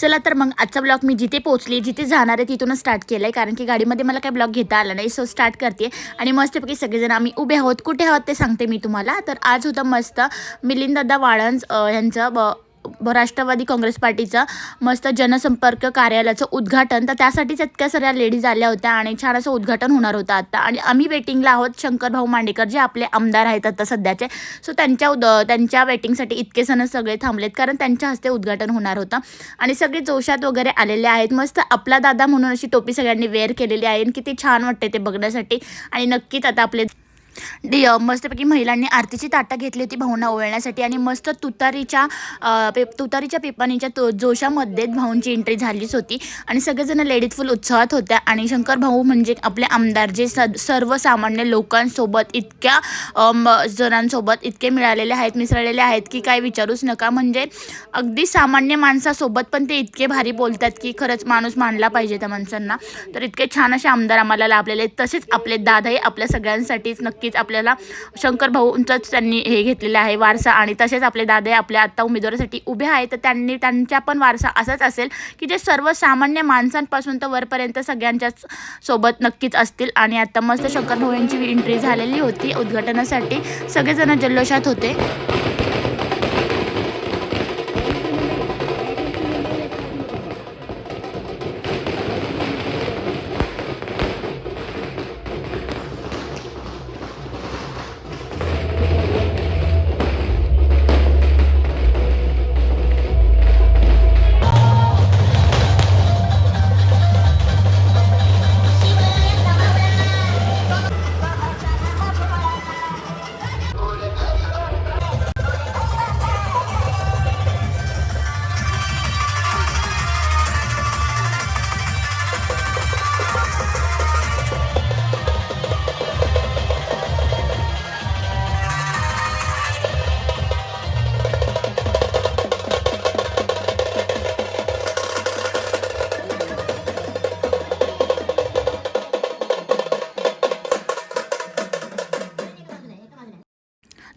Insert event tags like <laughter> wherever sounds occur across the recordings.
चला तर मग आजचा ब्लॉग मी जिथे पोहोचली जिथे जाणार आहे तिथूनच स्टार्ट केलं आहे कारण की गाडीमध्ये मला काही ब्लॉग घेता आला नाही सो स्टार्ट करते आणि मस्तपैकी सगळेजण आम्ही उभे आहोत. कुठे आहोत ते सांगते मी तुम्हाला. तर आज होतं मस्त मिलिंददादा वाळंज यांचं ब- राष्ट्रवादी काँग्रेस पार्टीचं मस्त जनसंपर्क कार्यालयाचं उद्घाटन. तर त्यासाठीच इतक्या सगळ्या लेडीज आल्या होत्या आणि छान असं उद्घाटन होणार होतं आता. आणि आम्ही वेटिंगला आहोत शंकर भाऊ मांडेकर जे आपले आमदार आहेत आता सध्याचे. सो त्यांच्या उद त्यांच्या वेटिंगसाठी इतके सण सगळे थांबलेत कारण त्यांच्या हस्ते उद्घाटन होणार होतं. आणि सगळे जोशात वगैरे आलेले आहेत. मस्त आपला दादा म्हणून अशी टोपी सगळ्यांनी वेअर केलेली आहे आणि किती छान वाटते ते बघण्यासाठी. आणि नक्कीच आता आपले डी मस्तपैकी महिलांनी आरतीची ताटं घेतली होती भाऊंना ओळण्यासाठी आणि मस्त तुतारीच्या पे तुतारीच्या पेपानीच्या तो जोशामध्ये भाऊंची एंट्री झालीच होती. आणि सगळेजण लेडीज फुल उत्साहात होत्या आणि शंकर भाऊ म्हणजे आपले आमदार जे स सर्वसामान्य लोकांसोबत इतक्या जणांसोबत इतके मिळालेले आहेत मिसळलेले आहेत की काय विचारूच नका. म्हणजे अगदी सामान्य माणसासोबत पण ते इतके भारी बोलतात की खरंच माणूस मानला पाहिजे त्या माणसांना. तर इतके छान असे आमदार आम्हाला लाभलेले आहेत. तसेच आपले दादाही आपल्या सगळ्यांसाठीच नक्की नक्कीच आपल्याला शंकर भाऊंचाच त्यांनी हे घेतलेलं आहे वारसा आणि तसेच आपले दादे आपल्या आत्ता उमेदवारासाठी उभे आहेत तर त्यांनी त्यांचा पण वारसा असाच असेल की जे सर्वसामान्य माणसांपासून तर वरपर्यंत सगळ्यांच्याच सोबत नक्कीच असतील. आणि आता मस्त शंकर भाऊ यांची एंट्री झालेली होती. उद्घाटनासाठी सगळेजण जल्लोषात होते.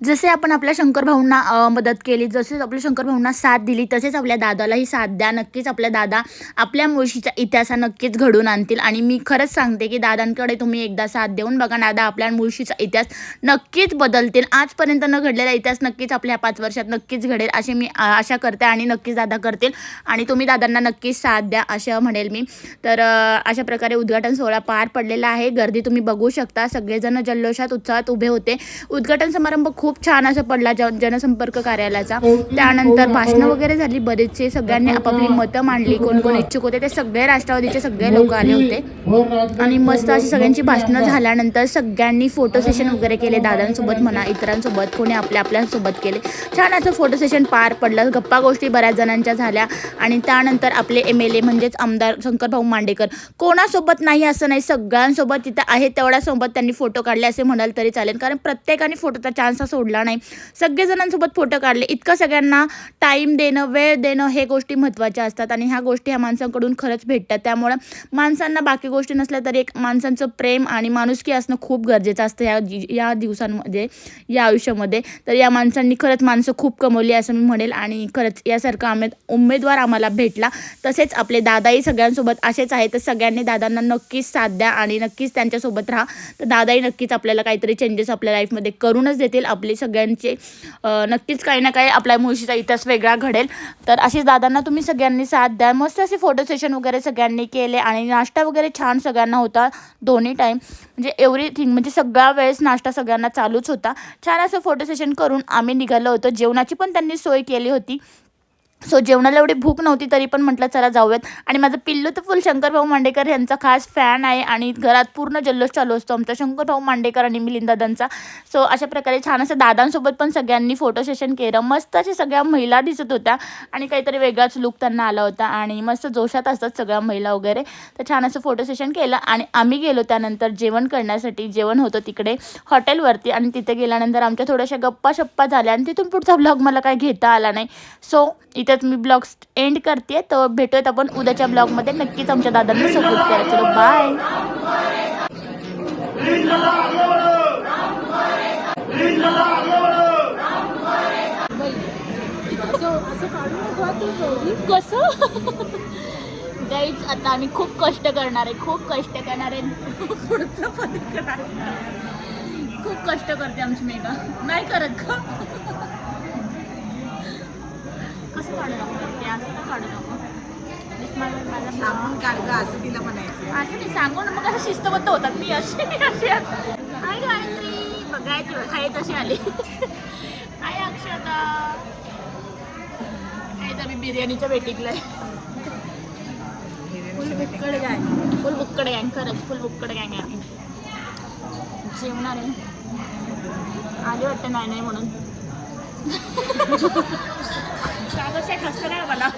जसे आपण आपल्या शंकर भाऊंना मदत केली जसेच आपल्या शंकर भाऊंना साथ दिली तसेच आपल्या दादालाही साथ द्या. नक्कीच आपल्या दादा आपल्या मुळशीचा इतिहास नक्कीच घडून आणतील. आणि मी खरंच सांगते की दादांकडे तुम्ही एकदा साथ देऊन बघा. दादा आपल्या मुळशीचा इतिहास नक्कीच बदलतील. आजपर्यंत न घडलेला इतिहास नक्कीच आपल्या पाच वर्षात नक्कीच घडेल अशी मी आशा करते आणि नक्कीच दादा करतील. आणि तुम्ही दादांना नक्कीच साथ द्या असं म्हणेल मी. तर अशा प्रकारे उद्घाटन सोहळा पार पडलेला आहे. गर्दी तुम्ही बघू शकता. सगळेजण जल्लोषात उत्साहात उभे होते. उद्घाटन समारंभ खूप छान असं पडला जन जनसंपर्क कार्यालयाचा. त्यानंतर भाषणं वगैरे झाली. बरेचसे सगळ्यांनी आपापली मतं मांडली. कोण कोण इच्छुक होते ते सगळे राष्ट्रवादीचे सगळे लोक आले होते. आणि मस्त अशी सगळ्यांची भाषणं झाल्यानंतर सगळ्यांनी फोटो सेशन वगैरे केले. दादांसोबत म्हणा इतरांसोबत कोणी आपल्या आपल्यासोबत केले. छान असं फोटो सेशन पार पडलं. गप्पा गोष्टी बऱ्याच जणांच्या झाल्या. आणि त्यानंतर आपले एम एल ए म्हणजेच आमदार शंकरभाऊ मांडेकर. कोणासोबत नाही असं नाही. सगळ्यांसोबत तिथं आहे तेवढ्यासोबत त्यांनी फोटो काढले असे म्हणाल तरी चालेल. कारण प्रत्येकाने फोटोचा चान्स हा सोडला नाही. सगळेजणांसोबत फोटो काढले. इतकं सगळ्यांना टाईम देणं वेळ देणं हे गोष्टी महत्त्वाच्या असतात आणि ह्या गोष्टी ह्या माणसांकडून खरंच भेटतात. त्यामुळं माणसांना बाकी गोष्टी नसल्या तरी एक माणसांचं प्रेम आणि माणुसकी असणं खूप गरजेचं असतं या जी- या दिवसांमध्ये या आयुष्यामध्ये. तर या माणसांनी खरंच माणसं खूप कमवली असं मी म्हणेल आणि खरंच यासारखा आम्ही उमेदवार आम्हाला भेटला. तसेच आपले दादाही सगळ्यांसोबत असेच आहे तर सगळ्यांनी दादांना नक्कीच साथ द्या आणि नक्कीच त्यांच्यासोबत राहा. तर दादाही नक्कीच आपल्याला काहीतरी चेंजेस आपल्या लाईफमध्ये करूनच देतील. आपले सगळ्यांचे नक्कीच काही ना काही आपल्या मुळशीचा इतिहास वेगळा घडेल. तर असेच दादांना तुम्ही सगळ्यांनी साथ द्या. मस्त असे फोटो सेशन वगैरे सगळ्यांनी केले आणि नाश्ता वगैरे छान सगळ्यांना होता दोन्ही टाईम म्हणजे एव्हरीथिंग म्हणजे सगळ्या वेळेस नाश्ता सगळ्यांना चालूच होता. छान असं फोटो सेशन करून आम्ही निघालो होतो. जेवणाची पण त्यांनी सोय केली होती. सो जेवणाला एवढी भूक नव्हती तरी पण म्हटलं चला जाऊयात. आणि माझं पिल्लू तर फुल शंकरभाऊ मांडेकर यांचा खास फॅन आहे आणि घरात पूर्ण जल्लोष चालू असतो आमचा शंकरभाऊ मांडेकर आणि मिलिंदादांचा सो अशा प्रकारे छान असं दादांसोबत पण सगळ्यांनी फोटो सेशन केलं. मस्त अशा सगळ्या महिला दिसत होत्या आणि काहीतरी वेगळाच लुक त्यांना आला होता आणि मस्त जोशात असतात सगळ्या महिला वगैरे. तर छान असं फोटो सेशन केलं आणि आम्ही गेलो त्यानंतर जेवण करण्यासाठी. जेवण होतं तिकडे हॉटेलवरती आणि तिथे गेल्यानंतर आमच्या थोड्याशा गप्पा शप्पा झाल्या आणि तिथून पुढचा ब्लॉग मला काही घेता आला नाही. सो इथंच मी ब्लॉग एंड करते. तर भेटूयात आपण उद्याच्या ब्लॉगमध्ये. नक्कीच आमच्या दादांना सपोर्ट करायचं चलो बाय कसं? गाईच आता आम्ही खूप कष्ट करणार आहे. खूप कष्ट करणार आहे. पुढचं पण खूप कष्ट करते आमची मेघा नाही करत का कसं काढू नको ते असं का काढू नको This माझा- माझा सांगून काढ गं, असं तिला म्हणायचं असं नाही सांगू ना मग असं शिस्तबद्ध होतात मी अशी अशी हाय गायत्री. बघाय ती हाय तशी आली. हाय अक्षता. हाय तर मी बिर्याणीच्या भेटीतलं फुल बुक्कड गाय फुल बुक्कड गँग खरंच फुल बुक्कड गँग आहे जेवणार आहे. आली वाटतं नाही नाही म्हणून. <laughs> सागर शेख हसतं मला